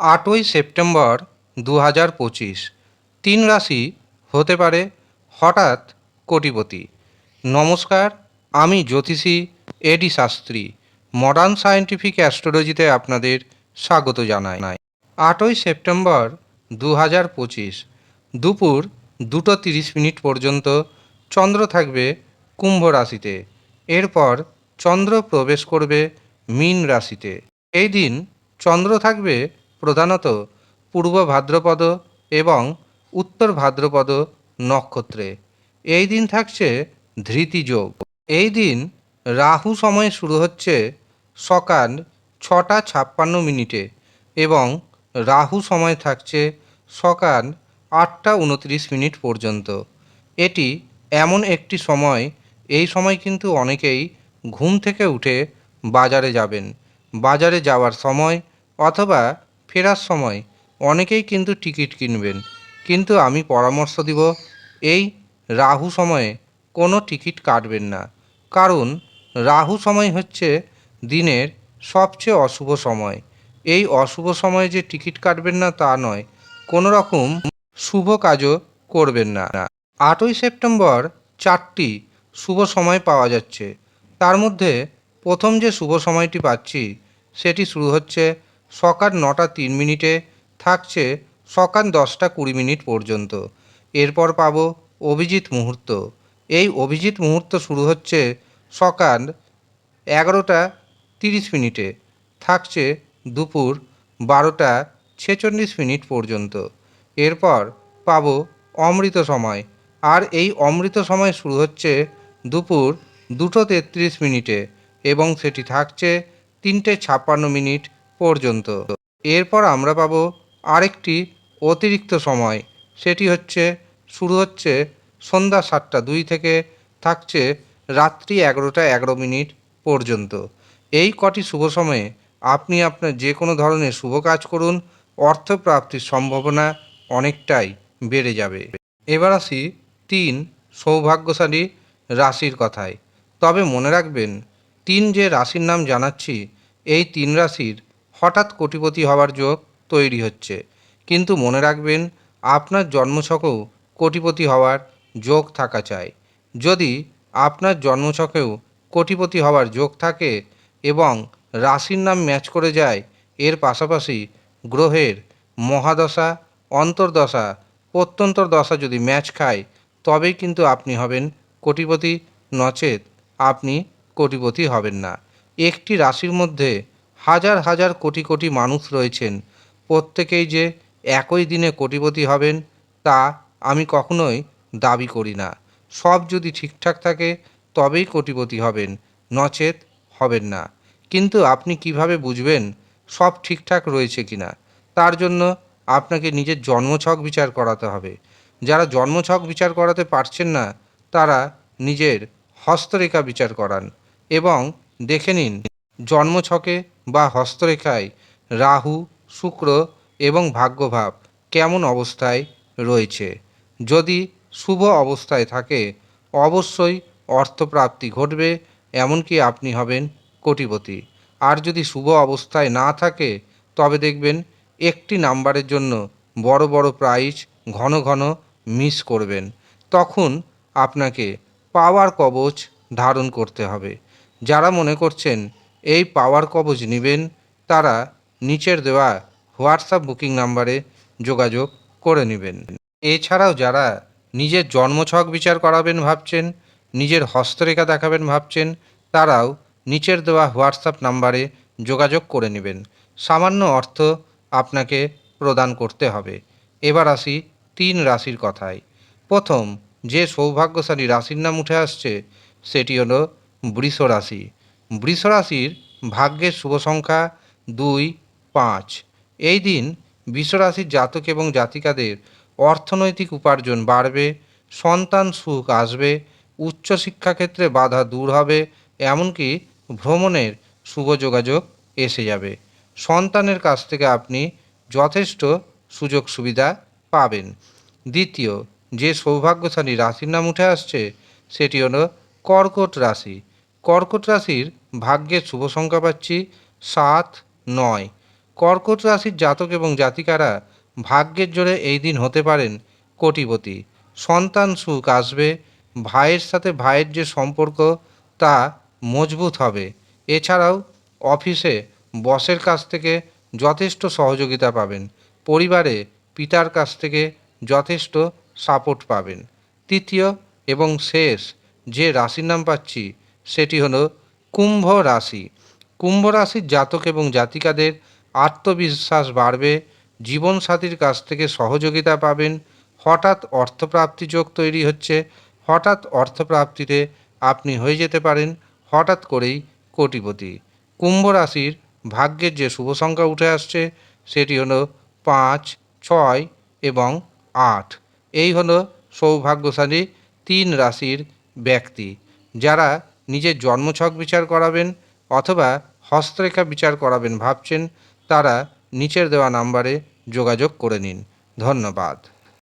আটই সেপ্টেম্বর দু হাজার পঁচিশ। তিন রাশি হতে পারে হঠাৎ কোটিপতি। নমস্কার, আমি জ্যোতিষী এডি শাস্ত্রী মডার্ন সায়েন্টিফিক অ্যাস্ট্রোলজিতে আপনাদের স্বাগত জানাই। আটই সেপ্টেম্বর দু হাজার পঁচিশ, দুপুর দুটো তিরিশ মিনিট পর্যন্ত চন্দ্র থাকবে কুম্ভ রাশিতে। এরপর চন্দ্র প্রবেশ করবে মীন রাশিতে। এই দিন চন্দ্র থাকবে প্রধানত পূর্ব ভাদ্রপদ এবং উত্তর ভাদ্রপদ নক্ষত্রে। এই দিন থাকছে ধৃতিযোগ এই দিন রাহু সময় শুরু হচ্ছে সকাল ছটা ছাপ্পান্ন মিনিটে এবং রাহু সময় থাকছে সকাল আটটা উনত্রিশ মিনিট পর্যন্ত। এটি এমন একটি সময়, এই সময় কিন্তু অনেকেই ঘুম থেকে উঠে বাজারে যাবেন। বাজারে যাওয়ার সময় অথবা ফেরার সময় অনেকেই কিন্তু টিকিট কিনবেন। কিন্তু আমি পরামর্শ দিব, এই রাহু সময়ে কোনো টিকিট কাটবেন না। কারণ রাহু সময় হচ্ছে দিনের সবচেয়ে অশুভ সময়। এই অশুভ সময়ে যে টিকিট কাটবেন না তা নয়, কোনো রকম শুভ কাজও করবেন না। আটই সেপ্টেম্বর চারটি শুভ সময় পাওয়া যাচ্ছে। তার মধ্যে প্রথম যে শুভ সময়টি পাচ্ছি, সেটি শুরু হচ্ছে সকাল নটা তিন মিনিটে থাকছে সকাল দশটা কুড়ি মিনিট পর্যন্ত। এরপর পাবো অভিজিৎ মুহূর্ত। এই অভিজিৎ মুহূর্ত শুরু হচ্ছে সকাল এগারোটা তিরিশ মিনিটে। থাকছে দুপুর বারোটা ছেচল্লিশ মিনিট পর্যন্ত। এরপর পাব অমৃত সময়। আর এই অমৃত সময় শুরু হচ্ছে দুপুর দুটো তেত্রিশ মিনিটে এবং সেটি থাকছে তিনটে ছাপ্পান্ন মিনিট পর্যন্ত। এরপর আমরা পাব আরেকটি অতিরিক্ত সময়। সেটি হচ্ছে, শুরু হচ্ছে সন্ধ্যা সাতটা দুই থেকে থাকছে রাত্রি এগারোটা এগারো মিনিট পর্যন্ত। এই কটি শুভ সময়ে আপনি আপনার যে কোনো ধরনের শুভ কাজ করুন, অর্থপ্রাপ্তির সম্ভাবনা অনেকটাই বেড়ে যাবে। এবার আসি তিন সৌভাগ্যশালী রাশির কথায়। তবে মনে রাখবেন, তিন যে রাশির নাম জানাচ্ছি, এই তিন রাশির হঠাৎ কোটিপতি হওয়ার যোগ তৈরি হচ্ছে। কিন্তু মনে রাখবেন, আপনার জন্মছকেও কোটিপতি হওয়ার যোগ থাকা চাই। যদি আপনার জন্মছকেও কোটিপতি হওয়ার যোগ থাকে এবং রাশির নাম ম্যাচ করে যায়, এর পাশাপাশি গ্রহের মহাদশা, অন্তর্দশা, প্রত্যন্তর দশা যদি ম্যাচ খায়, তবেই কিন্তু আপনি হবেন কোটিপতি, নচেত আপনি কোটিপতি হবেন না। একটি রাশির মধ্যে হাজার হাজার কোটি কোটি মানুষ রয়েছেন। প্রত্যেকেই যে একই দিনে কোটিপতি হবেন, তা আমি কখনোই দাবি করি না। সব যদি ঠিকঠাক থাকে, তবেই কোটিপতি হবেন, নচেত হবেন না। কিন্তু আপনি কীভাবে বুঝবেন সব ঠিকঠাক রয়েছে কিনা? তার জন্য আপনাকে নিজের জন্মছক বিচার করাতে হবে। যারা জন্মছক বিচার করাতে পারছেন না, তারা নিজের হস্তরেখা বিচার করান এবং দেখে নিন জন্মছকে বা হস্তরেখায় রাহু, শুক্র এবং ভাগ্যভাব কেমন অবস্থায় রয়েছে? যদি শুভ অবস্থায় থাকে, অবশ্যই অর্থপ্রাপ্তি ঘটবে, এমনকি আপনি হবেন কোটিপতি। আর যদি শুভ অবস্থায় না থাকে, তবে দেখবেন একটি নাম্বারের জন্য বড় বড় প্রাইজ ঘন ঘন মিস করবেন। তখন আপনাকে পাওয়ার কবচ ধারণ করতে হবে। যারা মনে করছেন এই পাওয়ার কবচ নেবেন, তারা নিচের দেওয়া হোয়াটসঅ্যাপ বুকিং নাম্বারে যোগাযোগ করে নেবেন। এছাড়াও যারা নিজের জন্মছক বিচার করাবেন ভাবছেন, নিজের হস্তরেখা দেখাবেন ভাবছেন, তারাও নিচের দেওয়া হোয়াটসঅ্যাপ নাম্বারে যোগাযোগ করে নেবেন। সামান্য অর্থ আপনাকে প্রদান করতে হবে। এবার আসি তিন রাশির কথায়। প্রথম, যে সৌভাগ্যশালী রাশির নাম উঠে আসছে, সেটি হলো বৃষ রাশি বৃষ রাশির ভাগ্যের শুভ সংখ্যা দুই, পাঁচ। এই দিন বিশ্বরাশির জাতক এবং জাতিকাদের অর্থনৈতিক উপার্জন বাড়বে, সন্তান সুখ আসবে উচ্চশিক্ষা ক্ষেত্রে বাধা দূর হবে, এমনকি ভ্রমণের শুভ যোগাযোগ এসে যাবে। সন্তানের কাছ থেকে আপনি যথেষ্ট সুযোগ সুবিধা পাবেন। দ্বিতীয়, যে সৌভাগ্যশালী রাশির নাম উঠে আসছে, সেটি হলো কর্কট রাশি। কর্কট রাশির ভাগ্যের শুভ সংখ্যা পাচ্ছি সাত, নয়। কর্কট রাশির জাতক এবং জাতিকারা ভাগ্যের জোরে এই দিন হতে পারেন কোটিপতি। সন্তান সুখ আসবে। ভাইয়ের সাথে ভাইয়ের যে সম্পর্ক, তা মজবুত হবে। এছাড়াও অফিসে বসের কাছ থেকে যথেষ্ট সহযোগিতা পাবেন। পরিবারে পিতার কাছ থেকে যথেষ্ট সাপোর্ট পাবেন। তৃতীয় এবং শেষ যে রাশির নাম পাচ্ছি, সেটি হলো কুম্ভ রাশি। কুম্ভ রাশির জাতক এবং জাতিকাদের আত্মবিশ্বাস বাড়বে, জীবনসাথীর কাছ থেকে সহযোগিতা পাবেন, হঠাৎ অর্থপ্রাপ্তি যোগ তৈরি হচ্ছে, হঠাৎ অর্থপ্রাপ্তিতে আপনি হয়ে যেতে পারেন, হঠাৎ করেই কোটিপতি। কুম্ভ রাশির ভাগ্যের যে শুভ সংখ্যা উঠে আসছে, সেটি হলো পাঁচ, ছয় এবং আট। এই হলো সৌভাগ্যশালী তিন রাশির ব্যক্তি, যারা নিজের জন্মছক বিচার করাবেন অথবা হস্তরেখা বিচার করাবেন ভাবছেন, তারা নিচের দেওয়া নাম্বারে যোগাযোগ করে নিন। ধন্যবাদ।